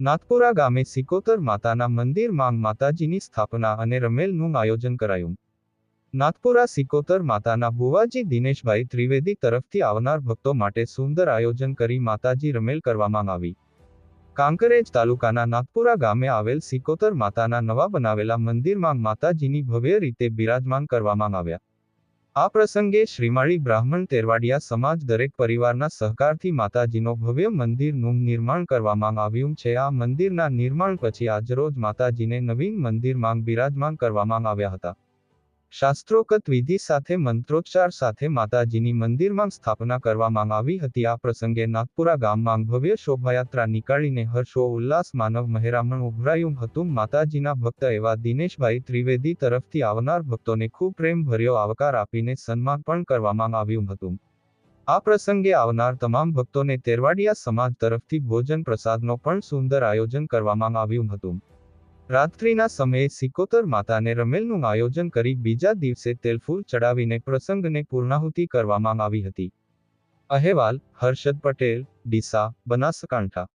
નાથપુરા ગામે સિકોતર માતાના મંદિરમાં માતાજીની સ્થાપના અને રમેલનું આયોજન કરાયું. નાથપુરા સિકોતર માતાના ભુવાજી દિનેશભાઈ ત્રિવેદી તરફથી આવનાર ભક્તો માટે સુંદર આયોજન કરી માતાજી રમેલ કરવામાં આવી. કાંકરેજ તાલુકાના નાથપુરા ગામે આવેલ સિકોતર માતાના નવા બનાવેલા મંદિરમાં માતાજીની ભવ્ય રીતે બિરાજમાન કરવામાં આવ્યા. આ પ્રસંગે શ્રીમાળી બ્રાહ્મણ તેરવાડિયા સમાજ દરેક પરિવારના સહકારથી માતાજીનો ભવ્ય મંદિરનું નિર્માણ કરવામાં આવ્યું છે. આ મંદિરના નિર્માણ પછી આજરોજ માતાજીને નવીન મંદિરમાં બિરાજમાન કરવામાં આવ્યા હતા. શાસ્ત્રોક્ત વિધિ સાથે મંત્રોચ્ચાર સાથે માતાજીની મંદિરમાં સ્થાપના કરવામાં આવી હતી. આ પ્રસંગે નાગપુરા ગામમાં ભવ્ય શોભાયાત્રા નીકાળીને હર્ષો, ઉલ્લાસ, માનવ મહેરામણ ઉભરાયું હતું. માતાજીના ભક્ત એવા દિનેશભાઈ ત્રિવેદી તરફથી આવનાર ભક્તોને ખૂબ પ્રેમભર્યો આવકાર આપીને સન્માન પણ કરવામાં આવ્યું હતું. આ પ્રસંગે આવનાર તમામ ભક્તોને તેરવાડિયા સમાજ તરફથી ભોજન પ્રસાદનો પણ સુંદર આયોજન કરવામાં આવ્યું હતું. રાત્રિના સમયે સિકોતર માતાને રમેલનું આયોજન કરી બીજા દિવસે તેલફૂલ ચડાવીને પ્રસંગને પૂર્ણાહુતિ કરવામાં આવી હતી. અહેવાલ, હર્ષદ પટેલ, ડીસા, બનાસકાંઠા.